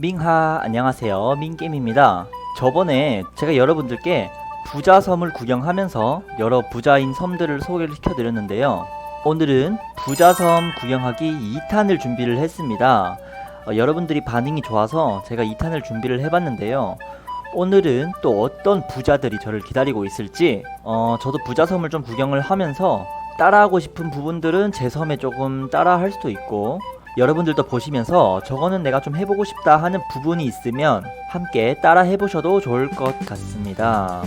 밍하 안녕하세요. 민게임입니다. 저번에 제가 여러분들께 부자 섬을 구경하면서 여러 부자인 섬들을 소개를 시켜드렸는데요. 오늘은 부자 섬 구경하기 2탄을 준비를 했습니다. 어, 여러분들이 반응이 좋아서 제가 2탄을 준비를 해봤는데요. 오늘은 또 어떤 부자들이 저를 기다리고 있을지 어, 저도 부자 섬을 좀 구경을 하면서 따라하고 싶은 부분들은 제 섬에 조금 따라할 수도 있고 여러분들도 보시면서 저거는 내가 좀 해보고 싶다 하는 부분이 있으면 함께 따라 해보셔도 좋을 것 같습니다.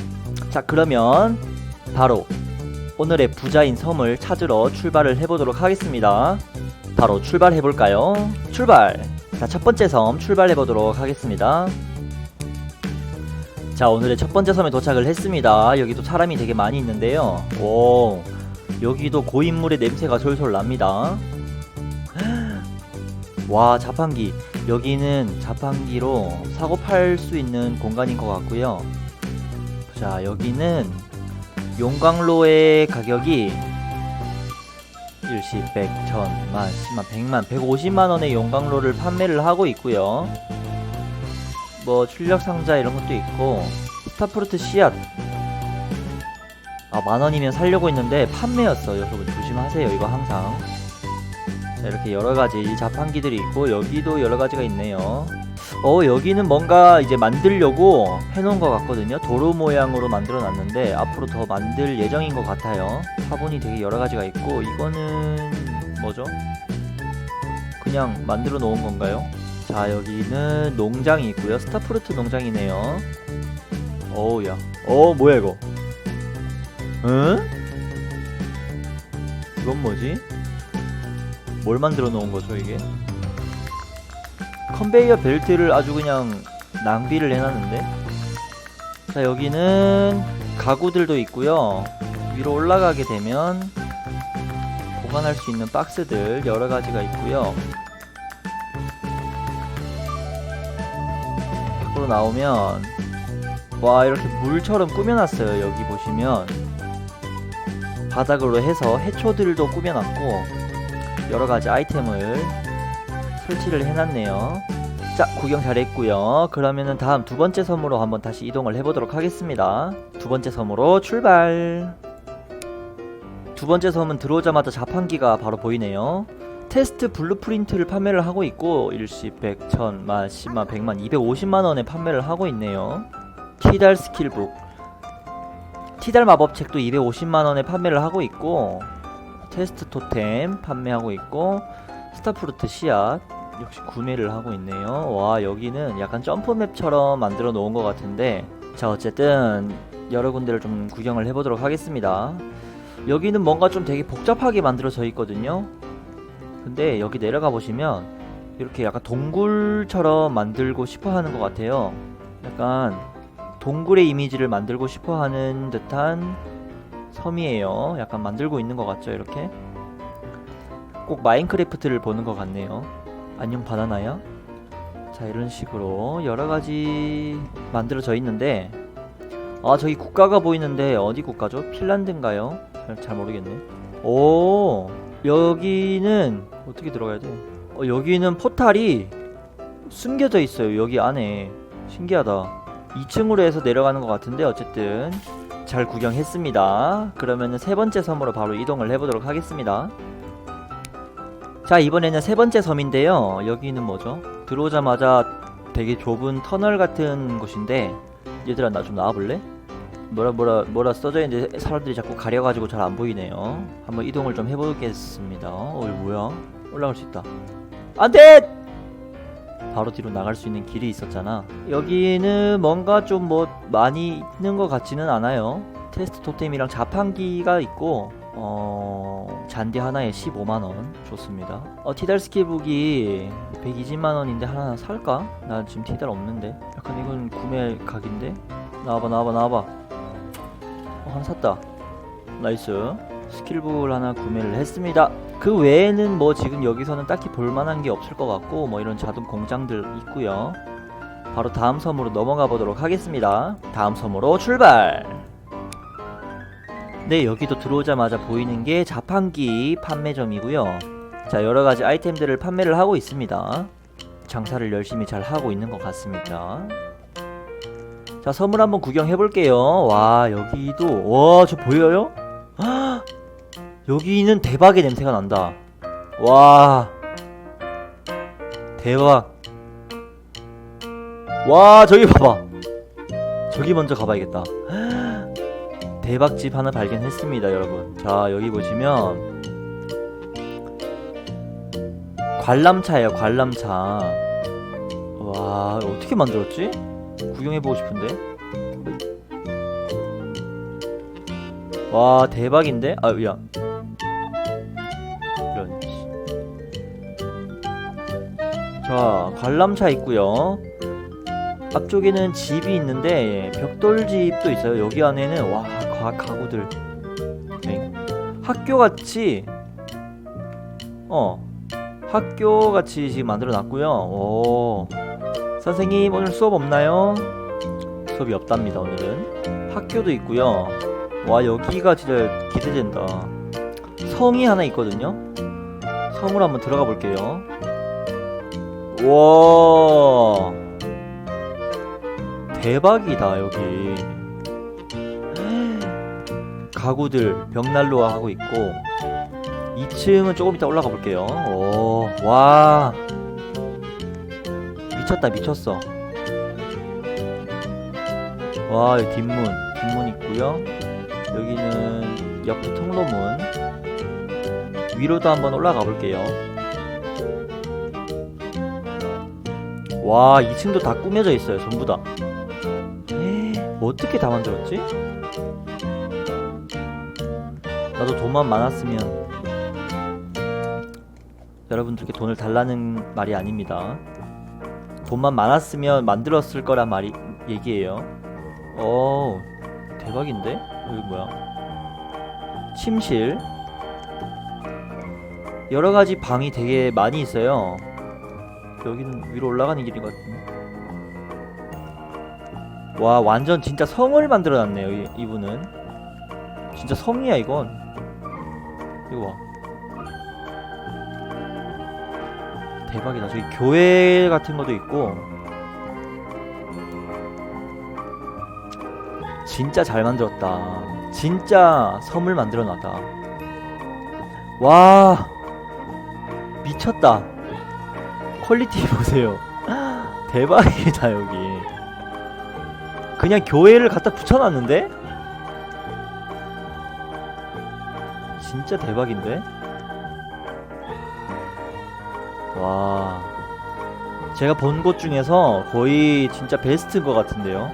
자, 그러면 바로 오늘의 부자인 섬을 찾으러 출발을 해보도록 하겠습니다. 바로 출발해볼까요? 출발! 자, 첫 번째 섬 출발해보도록 하겠습니다. 자, 오늘의 첫 번째 섬에 도착을 했습니다. 여기도 사람이 되게 많이 있는데요. 오, 여기도 고인물의 냄새가 솔솔 납니다. 와 자판기. 여기는 자판기로 사고 팔 수 있는 공간인 것 같고요. 자 여기는 용광로의 가격이 일시, 백, 천, 만, 십만, 백만, 백오십만원의 용광로를 판매를 하고 있고요. 뭐 출력 상자 이런 것도 있고 스타프루트 씨앗. 아 만원이면 살려고 했는데 판매였어요. 여러분 조심하세요. 이거 항상 자, 이렇게 여러 가지 자판기들이 있고 여기도 여러 가지가 있네요. 어 여기는 뭔가 이제 만들려고 해놓은 것 같거든요. 도로 모양으로 만들어 놨는데 앞으로 더 만들 예정인 것 같아요. 화분이 되게 여러 가지가 있고 이거는 뭐죠? 그냥 만들어 놓은 건가요? 자 여기는 농장이 있고요. 스타프루트 농장이네요. 어우야. 어 뭐야 이거? 응? 이건 뭐지? 뭘 만들어 놓은 거죠 이게? 컨베이어 벨트를 아주 그냥 낭비를 해놨는데? 자 여기는 가구들도 있고요. 위로 올라가게 되면 보관할 수 있는 박스들 여러 가지가 있고요. 밖으로 나오면 와 이렇게 물처럼 꾸며놨어요. 여기 보시면. 바닥으로 해서 해초들도 꾸며놨고 여러 가지 아이템을 설치를 해놨네요. 자, 구경 잘했고요. 그러면은 다음 두 번째 섬으로 한번 다시 이동을 해보도록 하겠습니다. 두 번째 섬으로 출발. 두 번째 섬은 들어오자마자 자판기가 바로 보이네요. 테스트 블루프린트를 판매를 하고 있고 일시 100, 1000, 만, 10만, 100만, 250만 원에 판매를 하고 있네요. 티달 스킬북 티달 마법책도 250만 원에 판매를 하고 있고 테스트 토템 판매하고 있고 스타프루트 씨앗 역시 구매를 하고 있네요. 와 여기는 약간 점프맵처럼 만들어 놓은 것 같은데 자 어쨌든 여러 군데를 좀 구경을 해보도록 하겠습니다. 여기는 뭔가 좀 되게 복잡하게 만들어져 있거든요. 근데 여기 내려가 보시면 이렇게 약간 동굴처럼 만들고 싶어 하는 것 같아요. 약간 동굴의 이미지를 만들고 싶어 하는 듯한 섬이에요. 약간 만들고 있는 것 같죠, 이렇게? 꼭 마인크래프트를 보는 것 같네요. 안녕 바나나야? 자, 이런 식으로 여러 가지 만들어져 있는데, 아, 저기 국가가 보이는데, 어디 국가죠? 핀란드인가요? 잘, 잘 모르겠네. 오, 여기는, 어떻게 들어가야 돼? 어, 여기는 포탈이 숨겨져 있어요, 여기 안에. 신기하다. 2층으로 해서 내려가는 것 같은데, 어쨌든. 잘 구경했습니다. 그러면은 세 번째 섬으로 바로 이동을 해보도록 하겠습니다. 자, 이번에는 세 번째 섬인데요. 여기는 뭐죠? 들어오자마자 되게 좁은 터널 같은 곳인데, 얘들아, 나 좀 나와볼래? 뭐라, 뭐라, 뭐라 써져 있는데 사람들이 자꾸 가려가지고 잘 안 보이네요. 한번 이동을 좀 해보겠습니다. 어, 이거 뭐야? 올라갈 수 있다. 안 돼! 바로 뒤로 나갈 수 있는 길이 있었잖아. 여기는 뭔가 좀 뭐 많이 있는 것 같지는 않아요. 테스트 토템이랑 자판기가 있고 어 잔디 하나에 15만 원 좋습니다. 어 티달 스킬북이 120만 원인데 하나 살까? 나 지금 티달 없는데. 약간 이건 구매 각인데. 나와봐 나와봐 나와봐. 어 하나 샀다. 나이스. 스킬북을 하나 구매를 했습니다. 그 외에는 뭐 지금 여기서는 딱히 볼만한 게 없을 것 같고 뭐 이런 자동 공장들 있고요. 바로 다음 섬으로 넘어가 보도록 하겠습니다. 다음 섬으로 출발! 네, 여기도 들어오자마자 보이는 게 자판기 판매점이고요. 자, 여러 가지 아이템들을 판매를 하고 있습니다. 장사를 열심히 잘 하고 있는 것 같습니다. 자, 섬을 한번 구경해 볼게요. 와, 여기도 와, 저 보여요? 헉! 여기는 대박의 냄새가 난다. 와. 대박. 와, 저기 봐봐. 저기 먼저 가봐야겠다. 대박집 하나 발견했습니다, 여러분. 자, 여기 보시면 관람차예요, 관람차. 와, 어떻게 만들었지? 구경해보고 싶은데. 와, 대박인데? 아, 야. 자, 관람차 있고요. 앞쪽에는 집이 있는데 벽돌집도 있어요. 여기 안에는 와 가, 가구들 네. 학교 같이 어 학교 같이 지금 만들어 놨고요. 오 선생님 오늘 수업 없나요? 수업이 없답니다 오늘은 학교도 있고요. 와 여기가 진짜 기대된다. 성이 하나 있거든요. 성으로 한번 들어가 볼게요. 와. 대박이다 여기. 가구들 벽난로화 하고 있고 2층은 조금 이따 올라가 볼게요. 오 와. 미쳤다 미쳤어. 와 여기 뒷문 뒷문 있고요. 여기는 옆에 통로문. 위로도 한번 올라가 볼게요 와 2층도 다 꾸며져 있어요 전부 다 에이, 어떻게 다 만들었지? 나도 돈만 많았으면 여러분들께 돈을 달라는 말이 아닙니다. 돈만 많았으면 만들었을 거란 말이 얘기예요. 어 대박인데? 여기 뭐야? 침실 여러 가지 방이 되게 많이 있어요. 여기는 위로 올라가는 길인 것 같은데. 와 완전 진짜 성을 만들어놨네요 이, 이분은. 진짜 성이야 이건. 이거 봐. 대박이다. 저기 교회 같은 것도 있고. 진짜 잘 만들었다. 진짜 섬을 만들어놨다. 와 미쳤다 퀄리티 보세요 대박이다 여기 그냥 교회를 갖다 붙여놨는데? 진짜 대박인데? 와. 제가 본 곳 중에서 거의 진짜 베스트인 것 같은데요.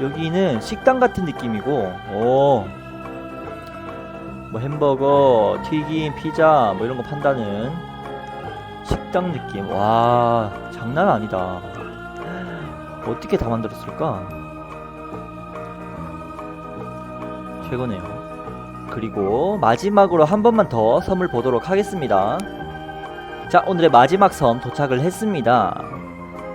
여기는 식당 같은 느낌이고, 오. 뭐 햄버거, 튀김, 피자, 뭐 이런 거 판다는 식당 느낌. 와, 장난 아니다. 어떻게 다 만들었을까? 최고네요. 그리고 마지막으로 한 번만 더 섬을 보도록 하겠습니다. 자, 오늘의 마지막 섬 도착을 했습니다.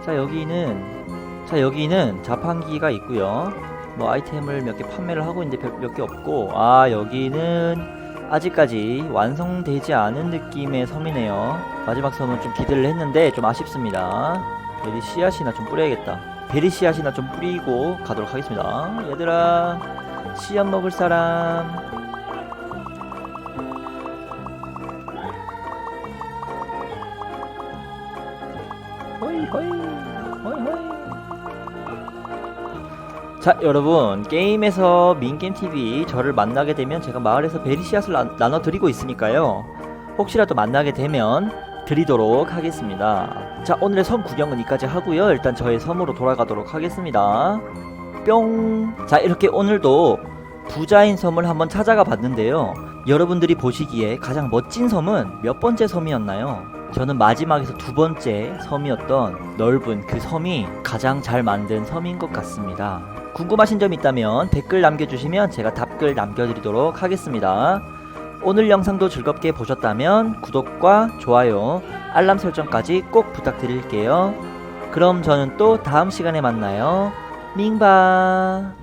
자, 여기는 자, 여기는 자판기가 있고요. 뭐 아이템을 몇 개 판매를 하고 있는데 몇 개 없고 아, 여기는 아직까지 완성되지 않은 느낌의 섬이네요. 마지막 섬은 좀 기대를 했는데 좀 아쉽습니다. 베리 씨앗이나 좀 뿌려야겠다. 베리 씨앗이나 좀 뿌리고 가도록 하겠습니다. 얘들아, 씨앗 먹을 사람. 호이 호이 호이 호이. 자 여러분 게임에서 민게임TV 저를 만나게 되면 제가 마을에서 베리 씨앗을 나, 나눠드리고 있으니까요. 혹시라도 만나게 되면 드리도록 하겠습니다. 자 오늘의 섬 구경은 여기까지 하고요. 일단 저의 섬으로 돌아가도록 하겠습니다. 뿅 자 이렇게 오늘도 부자인 섬을 한번 찾아가 봤는데요. 여러분들이 보시기에 가장 멋진 섬은 몇 번째 섬이었나요? 저는 마지막에서 두 번째 섬이었던 넓은 그 섬이 가장 잘 만든 섬인 것 같습니다 궁금하신 점 있다면 댓글 남겨주시면 제가 답글 남겨드리도록 하겠습니다 오늘 영상도 즐겁게 보셨다면 구독과 좋아요, 알람 설정까지 꼭 부탁드릴게요. 그럼 저는 또 다음 시간에 만나요. 밍바.